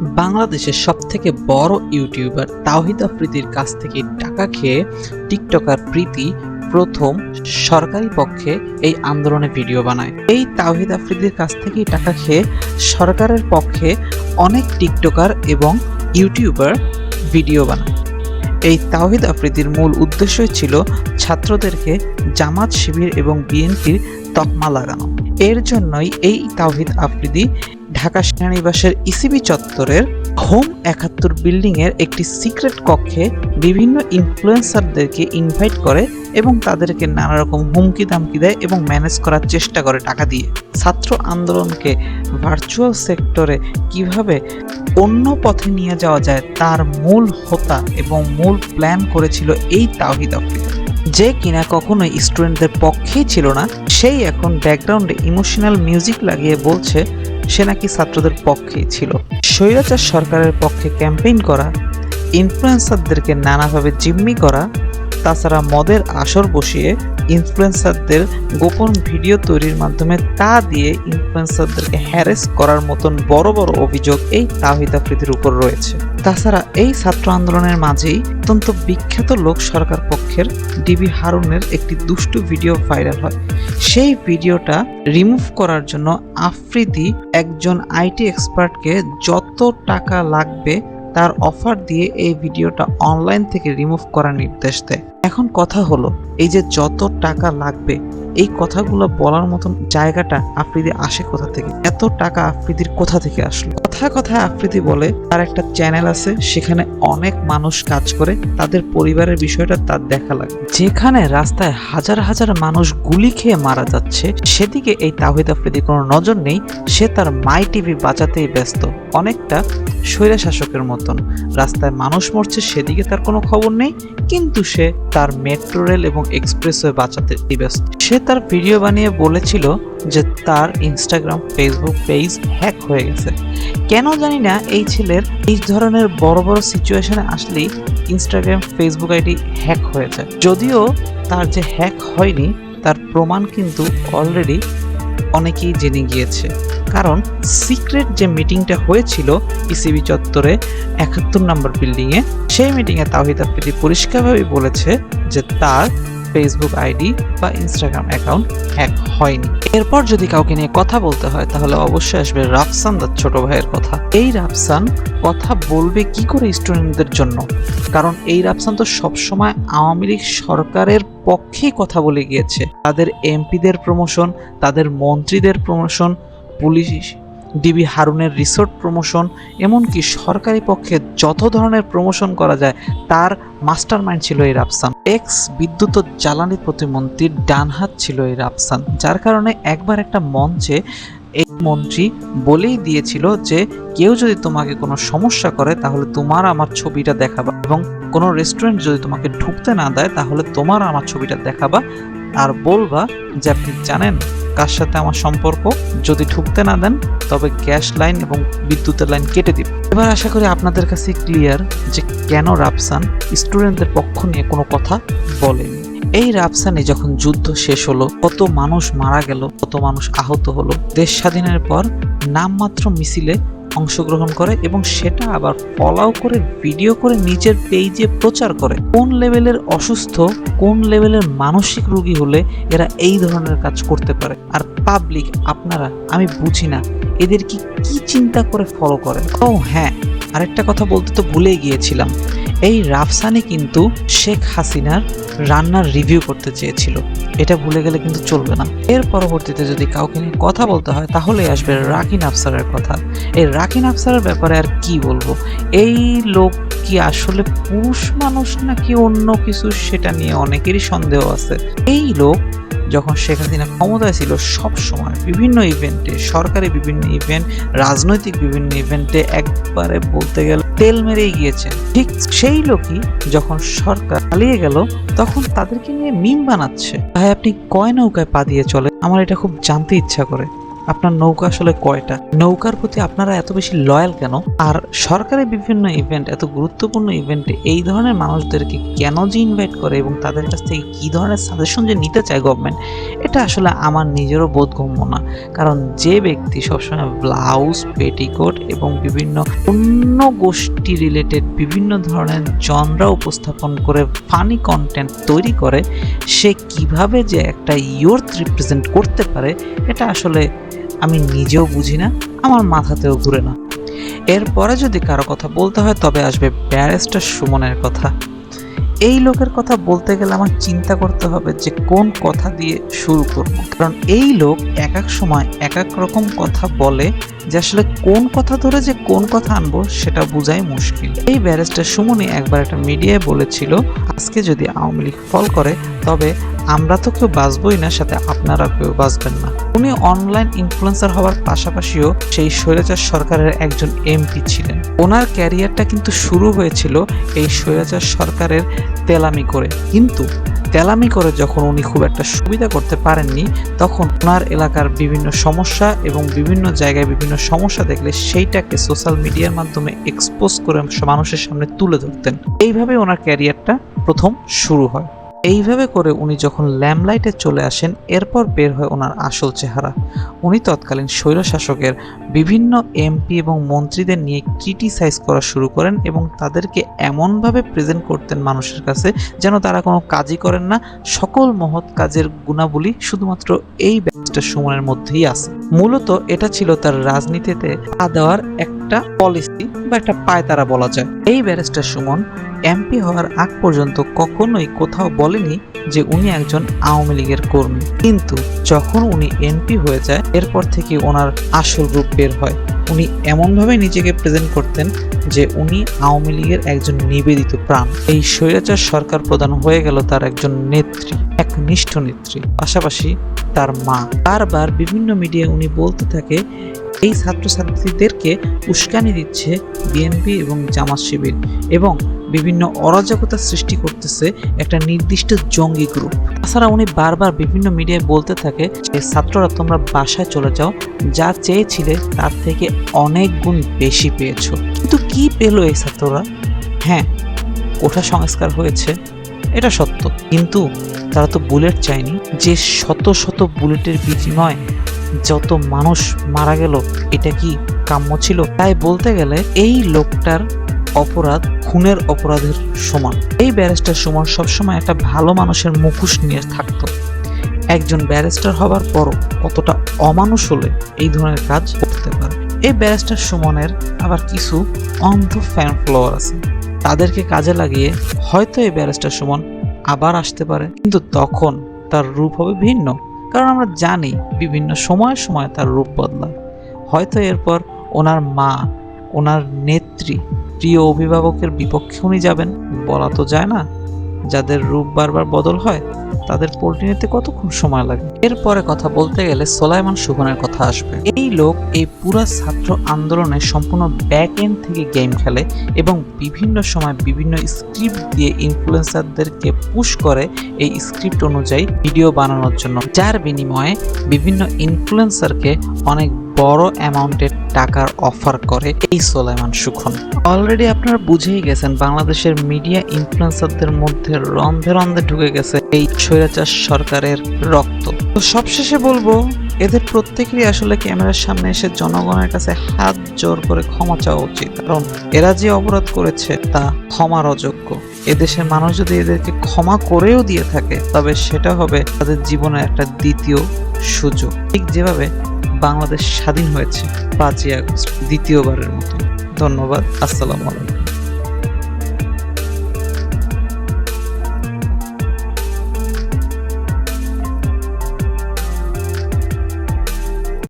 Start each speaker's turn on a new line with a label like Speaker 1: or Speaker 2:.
Speaker 1: বাংলাদেশের সব থেকে বড় ইউটিউবার তাওহিদ আফ্রিদির কাছ থেকে টাকা খেয়ে টিকটকার প্রীতি প্রথম সরকারি পক্ষে এই আন্দোলনে ভিডিও বানায়। এই তাওহিদ আফ্রিদির কাছ থেকেই টাকা খেয়ে সরকারের পক্ষে অনেক টিকটকার এবং ইউটিউবার ভিডিও বানায়। এই তাওহিদ আফ্রিদির মূল উদ্দেশ্যই ছিল ছাত্রদেরকে জামাত শিবির এবং বিএনপির তকমা লাগানো। এর জন্যই এই তাওহিদ আফ্রিদি ঢাকা সেনানিবাসের ইসিবি চত্বরের হোম একাত্তর বিল্ডিং এর একটি সিক্রেট কক্ষে বিভিন্ন ইনফ্লুয়েন্সারদেরকে ইনভাইট করে এবং তাদেরকে নানা রকম হুমকি দামকি দেয় এবং ম্যানেজ করার চেষ্টা করে টাকা দিয়ে। ছাত্র আন্দোলনকে ভার্চুয়াল সেক্টরে কীভাবে অন্য পথে নিয়ে যাওয়া যায় তার মূল হোতা এবং মূল প্ল্যান করেছিল এই তাওহিদ আফ্রিদি যে কিনা কখনোই স্টুডেন্টদের পক্ষেই ছিল না, সেই এখন ব্যাকগ্রাউন্ডে ইমোশনাল মিউজিক লাগিয়ে বলছে সে নাকি ছাত্রদের পক্ষেই ছিল। স্বৈরাচার সরকারের পক্ষে ক্যাম্পেইন করা ইনফ্লুয়েন্সারদেরকে নানাভাবে জিম্মি করা তাছাড়া মদের আসর বসিয়ে ইনফ্লুয়েন্সারদের গোপন ভিডিও তৈরির মাধ্যমে তা দিয়ে ইনফ্লুয়েন্সারদেরকে হ্যারেস করার মতন বড় বড় অভিযোগ এই তাহিদ আফ্রিদির উপর রয়েছে। তাছাড়া এই ছাত্র আন্দোলনের মাঝেই অত্যন্ত বিখ্যাত লোক সরকার পক্ষের ডিবি হারুনের একটি দুষ্টু ভিডিও ভাইরাল হয়। সেই ভিডিওটা রিমুভ করার জন্য আফ্রিদি একজন আইটি এক্সপার্টকে যত টাকা লাগবে তার অফার দিয়ে এই ভিডিওটা অনলাইন থেকে রিমুভ করার নির্দেশ দেয়। এখন কথা হলো, এই যে যত টাকা লাগবে এই কথাগুলো বলার মতন জায়গাটা আফ্রিদি আসে কোথা থেকে? এত টাকা আফ্রিদির কোথা থেকে আসলো? কথা কথা আফ্রিদি বলে, তার একটা চ্যানেল আছে, সেখানে অনেক মানুষ কাজ করে, তাদের পরিবারের বিষয়টা তার দেখা লাগে যেখানে রাস্তায় হাজার হাজার মানুষ গুলি খেয়ে মারা যাচ্ছে, সেদিকে এই তাহিদ আফ্রিদির কোনো নজর নেই, সে তার মাই টিভি বাঁচাতেই ব্যস্ত। অনেকটা স্বৈরা শাসকের মতন। রাস্তায় মানুষ মরছে, সেদিকে তার কোনো খবর নেই, কিন্তু সে তার মেট্রো রেল এবং এক্সপ্রেসওয়ে বাঁচাতে ব্যস্ত। সে তার ভিডিও বানিয়ে বলেছিল যে তার ইনস্টাগ্রাম ফেসবুক পেজ হ্যাক হয়ে গেছে। কেন জানি না, এই ছেলের এই ধরনের বড় বড় সিচুয়েশনে আসলেই ইনস্টাগ্রাম ফেসবুক আইডি হ্যাক হয়ে যায় যদিও তার যে হ্যাক হয়নি, তার প্রমাণ কিন্তু অলরেডি অনেকেই জেনে গিয়েছে। কারণ সিক্রেট যে মিটিংটা হয়েছিল পিসিবি চত্বরে একাত্তর নম্বর বিল্ডিংয়ে সেই মিটিংয়ে তাহিদ আফ্রিদি পরিষ্কারভাবে বলেছে যে তার ফেসবুক আইডি বা ইনস্টাগ্রাম অ্যাকাউন্ট হ্যাক হয়নি। এরপর যদি কাউকে নিয়ে কথা বলতে হয়, তাহলে অবশ্যই আসবে রাফসান দার ছোট ভাইয়ের কথা। এই রাফসান কথা বলবে কি করে স্টুডেন্টদের জন্য? কারণ এই রাফসান তো সবসময় আওয়ামী লীগ সরকারের পক্ষেই কথা বলে গিয়েছে। তাদের এমপিদের প্রমোশন তাদের মন্ত্রীদের প্রমোশন পুলিশ ডিবি হারুনের রিসোর্ট প্রমোশন, এমনকি সরকারি পক্ষে যত ধরনের প্রমোশন করা যায়, তার মাস্টার মাইন্ড ছিল এই রাফসান। এক্স বিদ্যুৎ ও জ্বালানি প্রতিমন্ত্রীর ডান হাত ছিল এই রাফসান, যার কারণে একবার একটা মঞ্চে এই মন্ত্রী বলেই দিয়েছিল যে, কেউ যদি তোমাকে কোনো সমস্যা করে, তাহলে তোমার আমার ছবিটা দেখাবা এবং কোনো রেস্টুরেন্ট যদি তোমাকে ঢুকতে না দেয়, তাহলে তোমার আমার ছবিটা দেখাবা আর বলবা যে আপনি জানেন কার সাথে আমার সম্পর্ক? যদি ঢুকতে না দেন, তবে গ্যাস লাইন এবং বিদ্যুতের লাইন কেটে দিব এবার আশা করি আপনাদের কাছে ক্লিয়ার যে কেন রাফসান স্টুডেন্টদের পক্ষ নিয়ে কোনো কথা বলেনি। এই রাফসানে যখন যুদ্ধ শেষ হলো, কত মানুষ মারা গেল, কত মানুষ আহত হলো, দেশ স্বাধীনের পর নামমাত্র মিছিলে অংশগ্রহণ করে এবং সেটা আবার ফলাও করে ভিডিও করে নিজের পেজে প্রচার করে। কোন লেভেলের অসুস্থ, কোন লেভেলের মানসিক রোগী হলে এরা এই ধরনের কাজ করতে পারে? আর পাবলিক আপনারা, আমি বুঝি না, এদের কি কি চিন্তা করে ফলো করে? ও হ্যাঁ আরেকটা কথা বলতে তো ভুলেই গিয়েছিলাম। এই রাফসানি কিন্তু শেখ হাসিনার রান্নার রিভিউ করতে চেয়েছিল। এটা ভুলে গেলে কিন্তু চলবে না। এর পরবর্তীতে যদি কাউকে নিয়ে কথা বলতে হয় তাহলে আসবে রাকিন আফসারের কথা। এই রাকিন আফসারের ব্যাপারে আর কি বলব? এই লোক কি আসলে পুরুষ মানুষ নাকি অন্য কিছু সেটা নিয়ে অনেকেরই সন্দেহ আছে? এই লোক যখন শেখ হাসিনা ক্ষমতায় ছিল, সব সময় বিভিন্ন ইভেন্টে সরকারি বিভিন্ন ইভেন্ট রাজনৈতিক বিভিন্ন ইভেন্টে একবারে বলতে গেলে তেল মেরেই গিয়েছেন ঠিক সেই লোকই যখন সরকার পালিয়ে গেল, তখন তাদেরকে নিয়ে মিম বানাচ্ছে। তাই আপনি কয় নৌকায় পা দিয়ে চলে আমার এটা খুব জানতে ইচ্ছা করে। আপনার নৌকা আসলে কয়টা? নৌকার প্রতি আপনারা এত বেশি লয়াল কেন? আর সরকারের বিভিন্ন ইভেন্ট এত গুরুত্বপূর্ণ ইভেন্টে এই ধরনের মানুষদেরকে কেন যে ইনভাইট করে এবং তাদের কাছ থেকে কি ধরনের সাজেশন যে নিতে চায় গভর্নমেন্ট এটা আসলে আমার নিজেরও বোধগম্য না। কারণ যে ব্যক্তি সবসময় ব্লাউজ পেটিকোট এবং বিভিন্ন অন্য গোষ্ঠী রিলেটেড বিভিন্ন ধরনের জনরা উপস্থাপন করে ফানি কন্টেন্ট তৈরি করে, সে কীভাবে যে একটা ইয়র্থ রিপ্রেজেন্ট করতে পারে, এটা আসলে আমি নিজেও বুঝি না, আমার মাথাতেও ঘুরে না। এরপরে যদি কারও কথা বলতে হয়, তবে আসবে ব্যারিস্টার সুমনের কথা। এই লোকের কথা বলতে গেলে আমার চিন্তা করতে হবে যে কোন কথা দিয়ে শুরু করব। কারণ এই লোক এক এক সময় এক এক রকম কথা বলে যে আসলে কোন কথা ধরে যে কোন কথা আনব সেটা বোঝাই মুশকিল। এই ব্যারিস্টার সুমনি একবার একটা মিডিয়ায় বলেছিল, আজকে যদি আওয়ামী লীগ ফল করে, তবে আমরা তো কেউ বাঁচবই না, সাথে আপনারা কেউ বাঁচবেন না। উনি অনলাইন ইনফ্লুয়েন্সার হওয়ার পাশাপাশিও সেই স্বৈরাচার সরকারের একজন এমপি ছিলেন। ওনার ক্যারিয়ারটা কিন্তু শুরু হয়েছিল এই স্বৈরাচার সরকারের তেলামি করে। কিন্তু তেলামি করে যখন উনি খুব একটা সুবিধা করতে পারেননি, তখন ওনার এলাকার বিভিন্ন সমস্যা এবং বিভিন্ন জায়গায় বিভিন্ন সমস্যা দেখলে সেইটাকে সোশ্যাল মিডিয়ার মাধ্যমে এক্সপোজ করে মানুষের সামনে তুলে ধরতেন। এইভাবে ওনার ক্যারিয়ারটা প্রথম শুরু হয়। এইভাবে করে উনি যখন ল্যামলাইটে চলে আসেন, এরপর বের হয় ওনার আসল চেহারা। উনি তৎকালীন স্বৈরশাসকের বিভিন্ন এমপি এবং মন্ত্রীদের নিয়ে ক্রিটিসাইজ করা শুরু করেন এবং তাদেরকে এমনভাবে প্রেজেন্ট করতেন মানুষের কাছে যেন তারা কোনো কাজই করেন না। সকল মহৎ কাজের গুণাবলী শুধুমাত্র এই ব্যাচটা সুমনের মধ্যেই আছে। মূলত এটা ছিল তার রাজনীতিতে পা দেওয়ার একটা পলিসি বা একটা পায়তারা বলা যায়। এই ব্যারিস্টার সুমন এমপি হওয়ার আগ পর্যন্ত কখনোই কোথাও বলেনি যে উনি একজন আওয়ামী লীগের কর্মী। কিন্তু যখন উনি এমপি হয়ে যায়, এরপর থেকে ওনার আসল রূপ বের হয়। উনি এমনভাবে নিজেকে প্রেজেন্ট করতেন যে উনি আওয়ামী লীগের একজন নিবেদিত প্রাণ। এই স্বৈরাচার সরকার প্রধান হয়ে গেল তার একজন নেত্রী, এক নিষ্ঠ নেত্রী, পাশাপাশি তার মা। বারবার বিভিন্ন মিডিয়ায় উনি বলতে থাকে এই ছাত্রছাত্রীদেরকে উস্কানি দিচ্ছে বিএনপি এবং জামাত শিবির এবং বিভিন্ন অরাজকতা সৃষ্টি করতেছে একটা নির্দিষ্ট জঙ্গি গ্রুপ তাছাড়া উনি বারবার বিভিন্ন মিডিয়ায় বলতে থাকে যে, ছাত্ররা, তোমরা বাসায় চলে যাও। যা চেয়েছিলে তার থেকে অনেক গুণ বেশি পেয়েছ। কিন্তু কি পেল এই ছাত্ররা? হ্যাঁ কোঠা সংস্কার হয়েছে, এটা সত্য। কিন্তু তারা তো বুলেট চায়নি। যে শত শত বুলেটের বিনিময়ে যত মানুষ মারা গেল, এটা কি কাম্য ছিল? তাই বলতে গেলে এই লোকটার অপরাধ খুনের অপরাধের সমান। এই ব্যারিস্টার সুমন সবসময় একটা ভালো মানুষের মুখোশ নিয়ে থাকতো। একজন ব্যারিস্টার হবার পরও কতটা অমানুষ হলে এই ধরনের কাজ করতে পারে। এই ব্যারিস্টার সুমনের আবার কিছু অন্ধ ফ্যান ফলোয়ার আছে। তাদেরকে কাজে লাগিয়ে হয়তো এই ব্যারিস্টার সুমন আবার আসতে পারে। কিন্তু তখন তার রূপ হবে ভিন্ন। কারণ আমরা জানি বিভিন্ন সময় সময় তার রূপ বদলায়। হয়তো এরপর ওনার মা, ওনার নেত্রী, প্রিয় অভিভাবকের বিপক্ষে উনি যাবেন, বলা তো যায় না। যাদের রূপ বারবার বদল হয়, তাদের পোল্ট্রি নিতে কতক্ষণ সময় লাগে? এরপরে কথা বলতে গেলে সোলাইমান সুখনের কথা আসবে। এই লোক এই পুরা ছাত্র আন্দোলনে সম্পূর্ণ ব্যাক এন্ড থেকে গেম খেলে এবং বিভিন্ন সময় বিভিন্ন স্ক্রিপ্ট দিয়ে ইনফ্লুয়েন্সারদেরকে পুশ করে এই স্ক্রিপ্ট অনুযায়ী ভিডিও বানানোর জন্য। যার বিনিময়ে বিভিন্ন ইনফ্লুয়েন্সারকে অনেক বড় অ্যামাউন্টের টাকার অফার করে এই সোলাইমান সুখন। অলরেডি আপনারা বুঝেই গেছেন, বাংলাদেশের মিডিয়া ইনফ্লুয়েন্সারদের মধ্যে রন্ধে রন্ধে ঢুকে গেছে এই স্বৈরাচার সরকারের রক্ত। তো সবশেষে বলব, এদের প্রত্যেকেরই আসলে ক্যামেরার সামনে এসে জনগণের কাছে হাত জোর করে ক্ষমা চাওয়া উচিত। কারণ এরা যে অপরাধ করেছে তা ক্ষমার অযোগ্য। এদেশের মানুষ যদি এদেরকে ক্ষমা করেও দিয়ে থাকে, তবে সেটা হবে তাদের জীবনের একটা দ্বিতীয় সুযোগ। ঠিক যেভাবে বাংলাদেশ স্বাধীন হয়েছে পাঁচই আগস্ট দ্বিতীয়বারের মতো। ধন্যবাদ আসসালামু আলাইকুম।